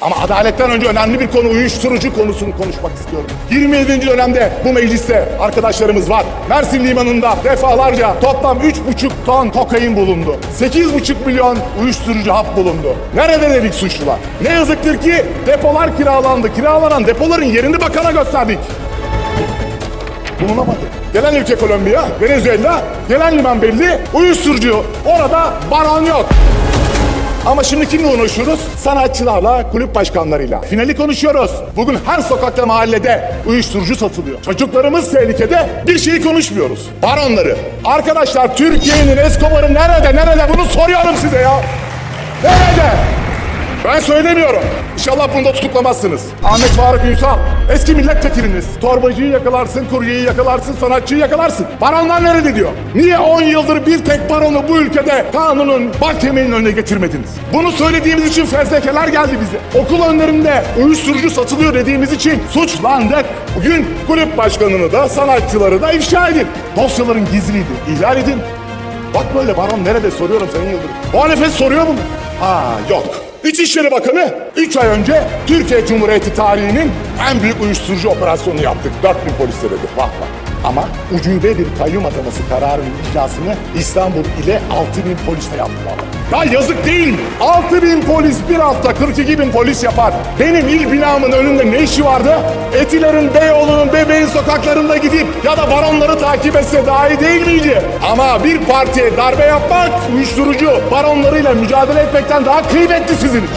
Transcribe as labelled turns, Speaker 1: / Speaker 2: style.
Speaker 1: Ama adaletten önce önemli bir konu uyuşturucu konusunu konuşmak istiyorum. 27. dönemde bu mecliste arkadaşlarımız var. Mersin Limanı'nda defalarca toplam 3,5 ton kokain bulundu. 8,5 milyon uyuşturucu hap bulundu. Nerede dedik suçlular? Ne yazıktır ki depolar kiralandı. Kiralanan depoların yerini bakana gösterdik. Bulunamadı. Gelen ülke Kolombiya, Venezuela, gelen liman belli, uyuşturucu. Orada baron yok. Ama şimdi kimle konuşuyoruz? Sanatçılarla, kulüp başkanlarıyla. Finali konuşuyoruz. Bugün her sokakta, mahallede uyuşturucu satılıyor. Çocuklarımız tehlikede. Bir şeyi konuşmuyoruz. Baronları. Arkadaşlar Türkiye'nin Escobar'ı nerede, nerede? Bunu soruyorum size ya. Ben söylemiyorum. İnşallah bunu da tutuklamazsınız. Ahmet Faruk Ünsal, eski milletvekiliniz. Torbacıyı yakalarsın, kuryeyi yakalarsın, sanatçıyı yakalarsın. Baronlar nerede diyor? Niye 10 yıldır bir tek baronu bu ülkede kanunun bak önüne getirmediniz? Bunu söylediğimiz için fezlekeler geldi bize. Okul önlerinde uyuşturucu satılıyor dediğimiz için suçlandık. Bugün kulüp başkanını da sanatçıları da ifşa edin. Dosyaların gizliydi. İhlal edin. Bak böyle baron nerede soruyorum Sayın Yıldırım. Muhalefet soruyor mu? Ha yok. İçişleri Bakanı 3 ay önce Türkiye Cumhuriyeti tarihinin en büyük uyuşturucu operasyonu yaptık. 4000 polisle dedi. Vah vah. Ama ucube bir kayyum ataması kararının icrasını İstanbul ile 6000 polisle yaptılar. Ya yazık değil mi? 6000 polis bir hafta 42 bin polis yapar. Benim il binamın önünde ne işi vardı? Etilerin, Beyoğlu'nun, Bebeğin sokaklarında gidip ya da baronları takip etse daha iyi değil miydi? Ama bir partiye darbe yapmak uyuşturucu baronlarıyla mücadele etmekten daha kıymetli sizin.